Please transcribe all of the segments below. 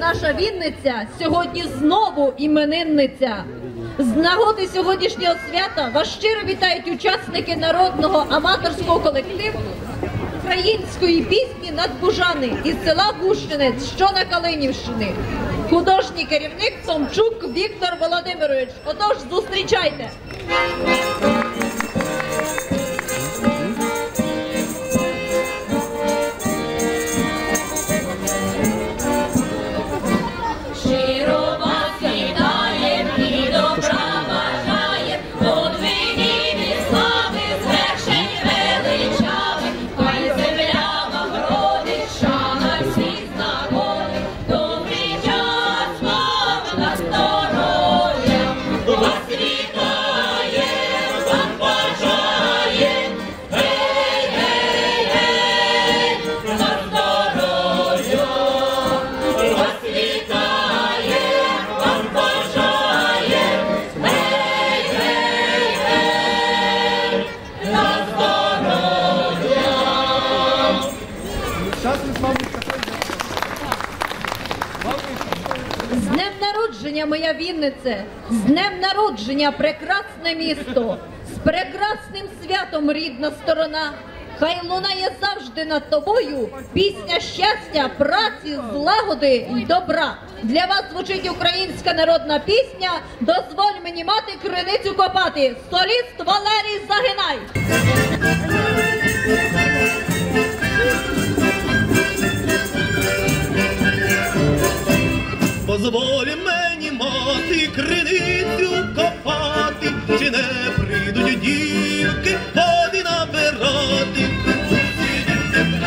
наша Вінниця сьогодні знову іменинниця. З нагоди сьогоднішнього свята вас щиро вітають учасники народного аматорського колективу української пісні Надбужани із села Гущинець, що на Калинівщини. Художній керівник Томчук Віктор Володимирович. Отож, зустрічайте! Моя Віннице! З днем народження, прекрасне місто! З прекрасним святом, рідна сторона! Хай лунає завжди над тобою пісня щастя, праці, злагоди й добра. Для вас звучить українська народна пісня. Дозволь мені мати криницю копати. Соліст Валерій Загинай. Позволь мати криницю копати, чи не прийдуть дівки води набирати. Усі дівки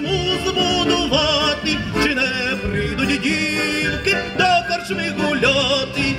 корчму збудувати, чи не прийдуть дівки до корчми гуляти.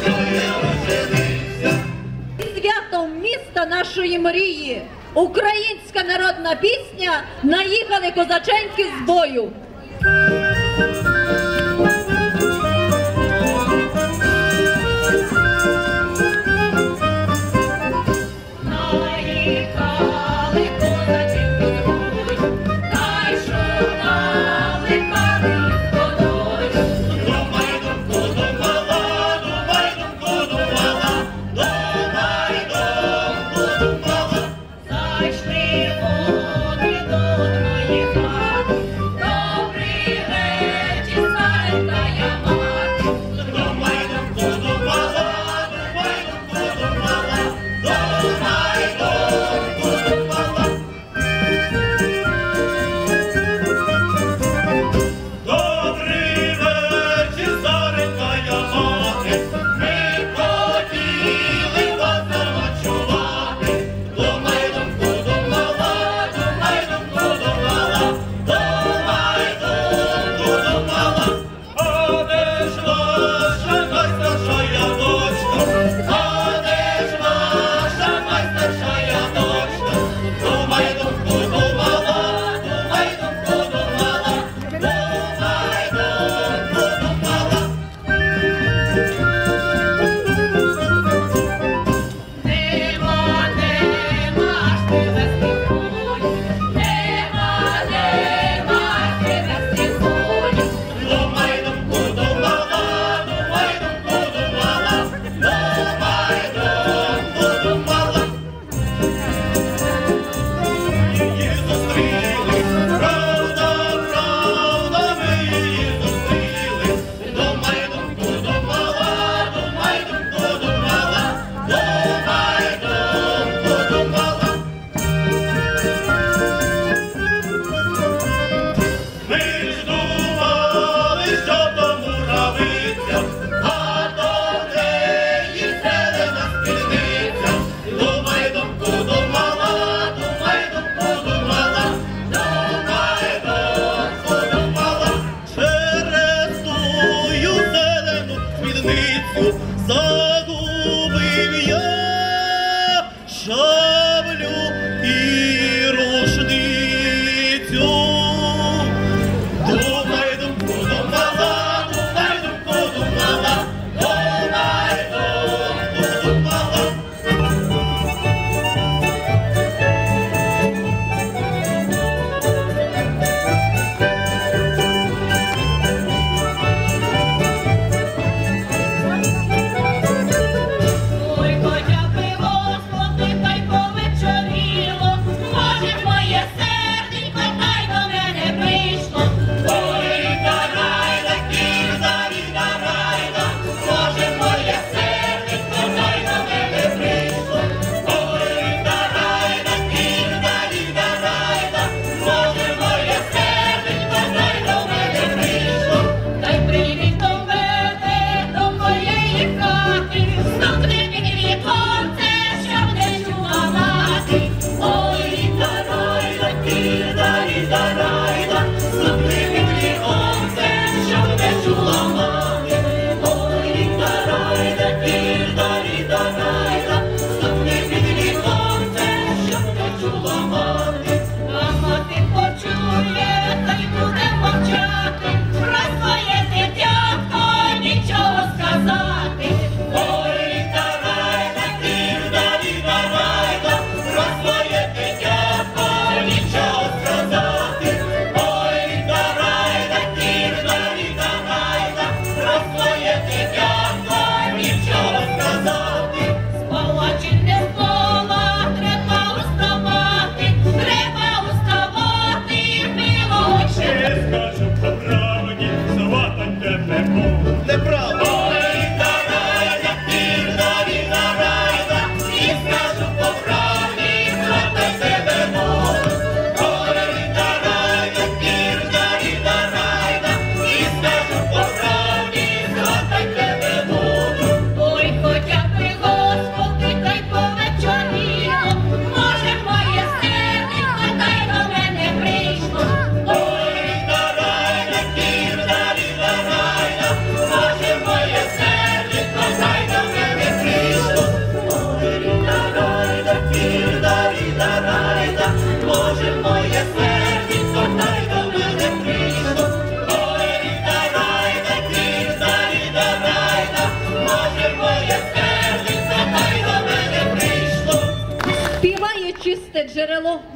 Що я очудився. Святом міста нашої мрії. Українська народна пісня Наїхали козаченьки з бою.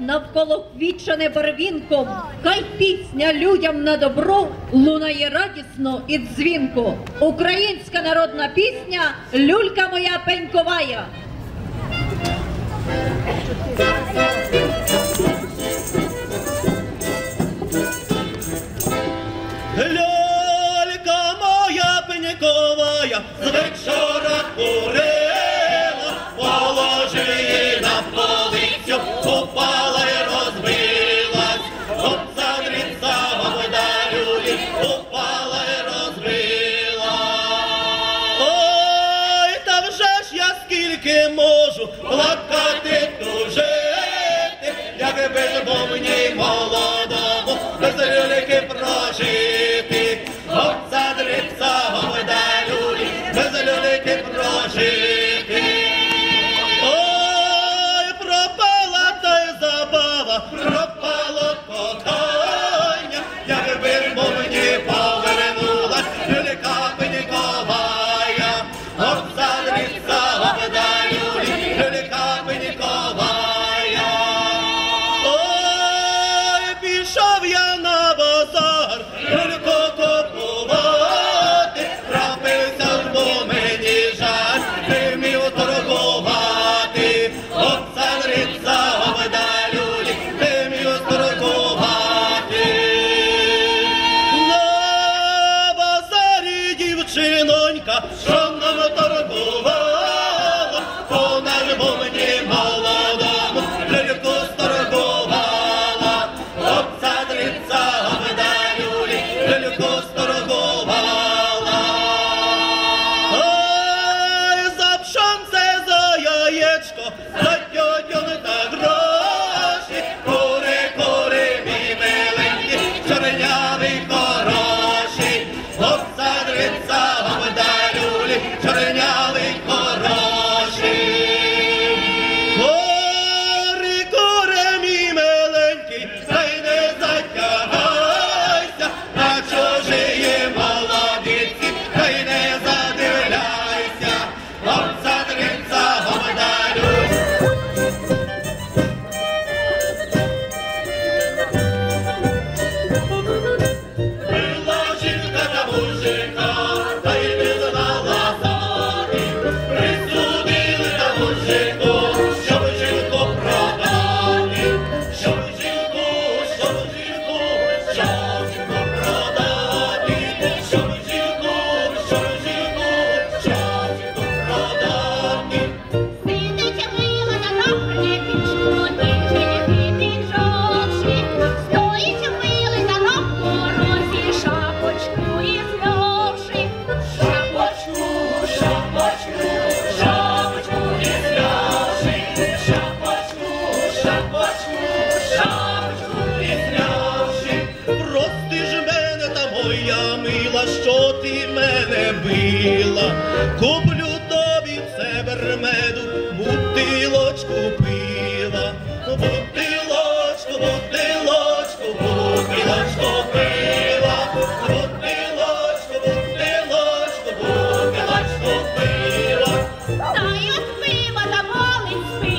навколо квітчане барвінком, хай пісня людям на добро лунає радісно і дзвінко. Українська народна пісня Люлька моя пеньковая. люліки прожити, от за дрипса говеда люлі, прожити. believe on the Holy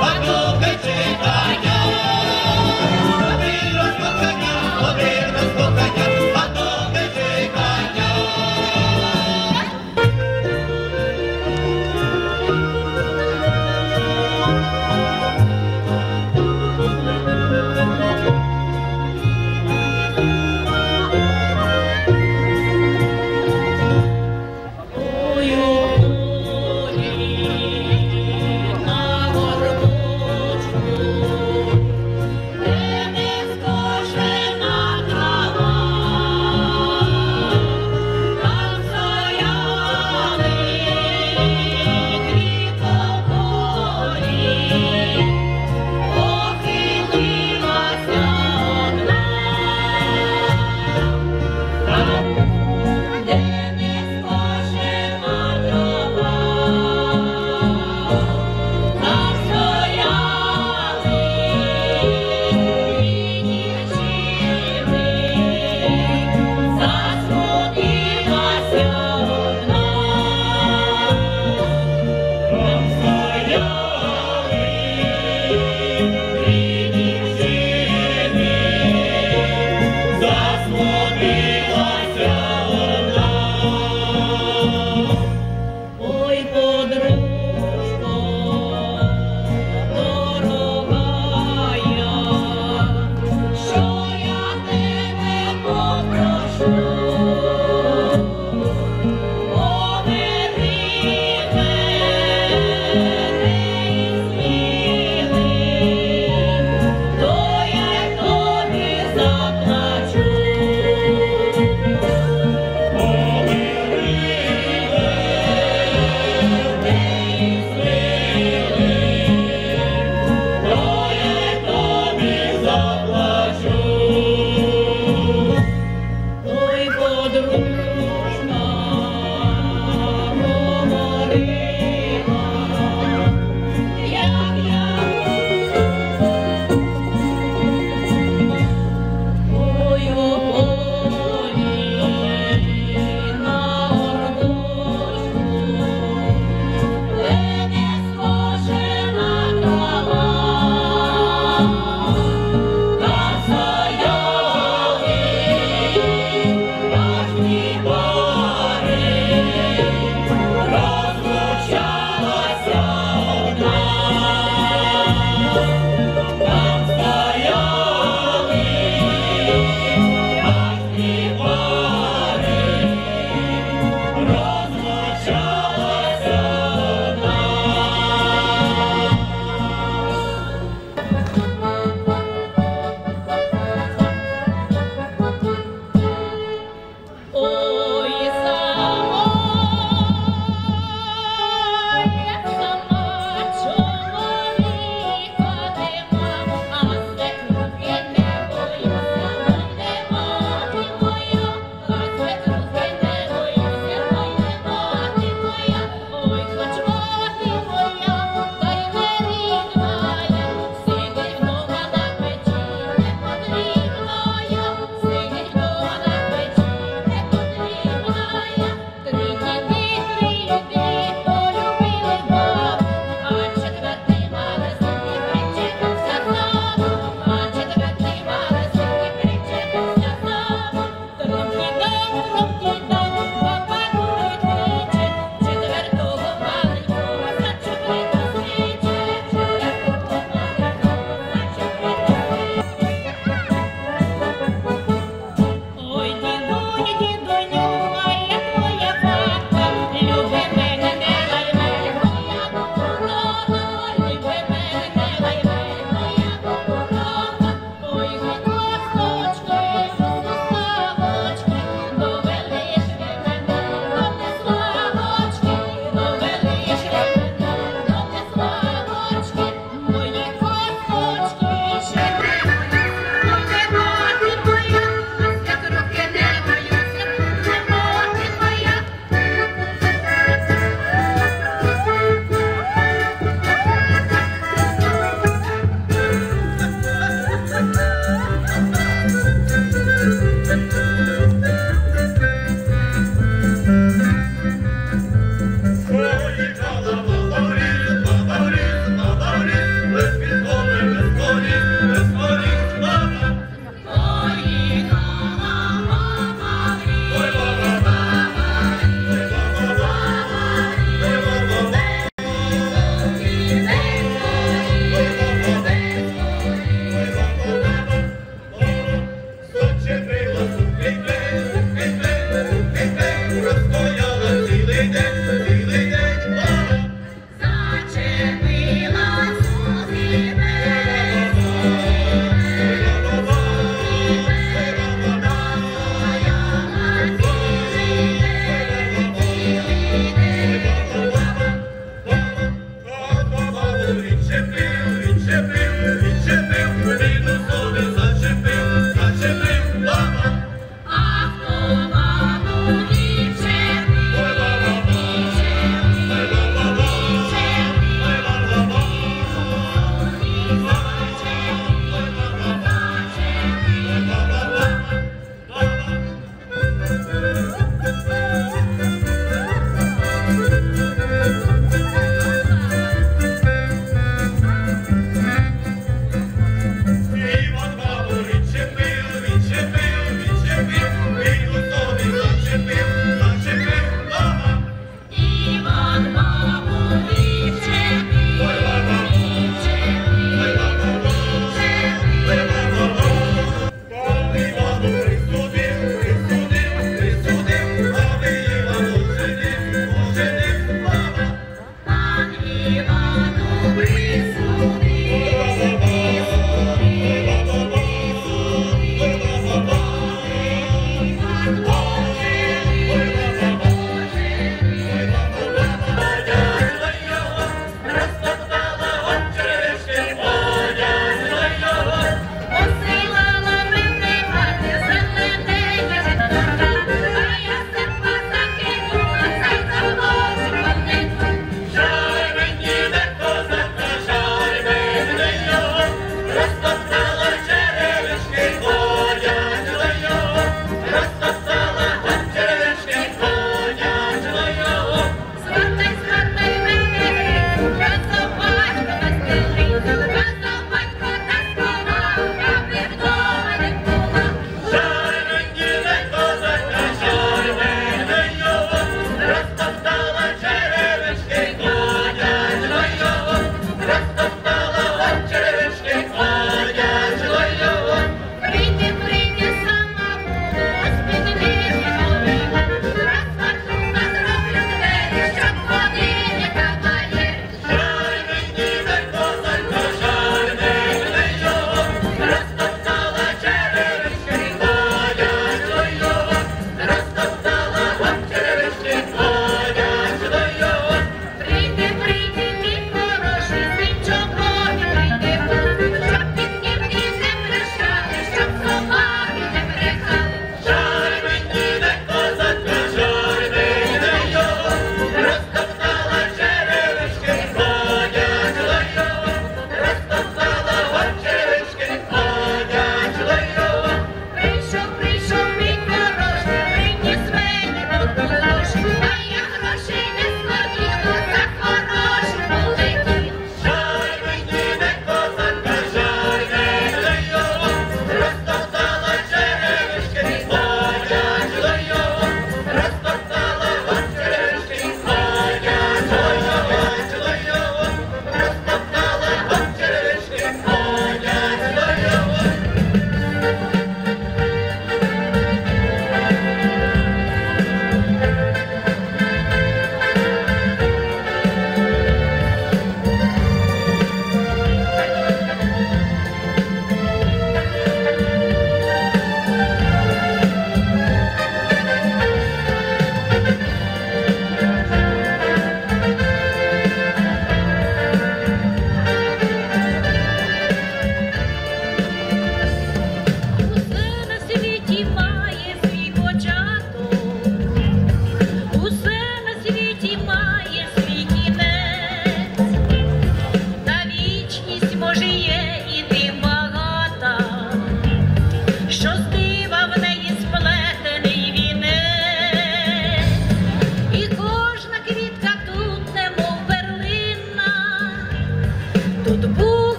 Bác đồ cách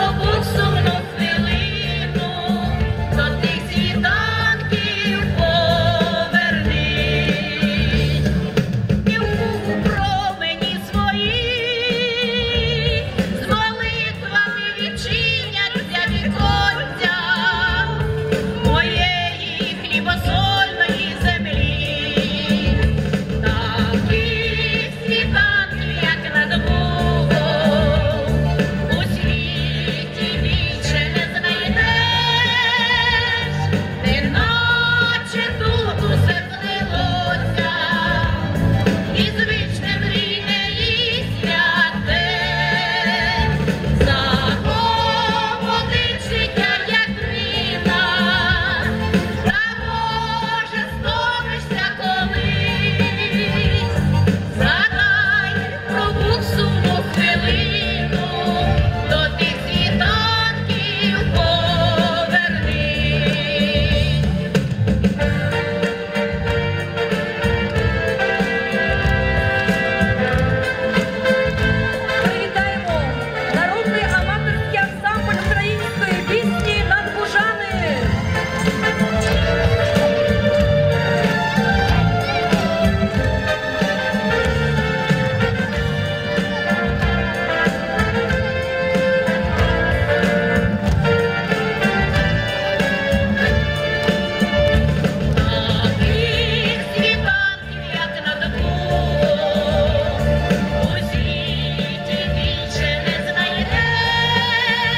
proporção.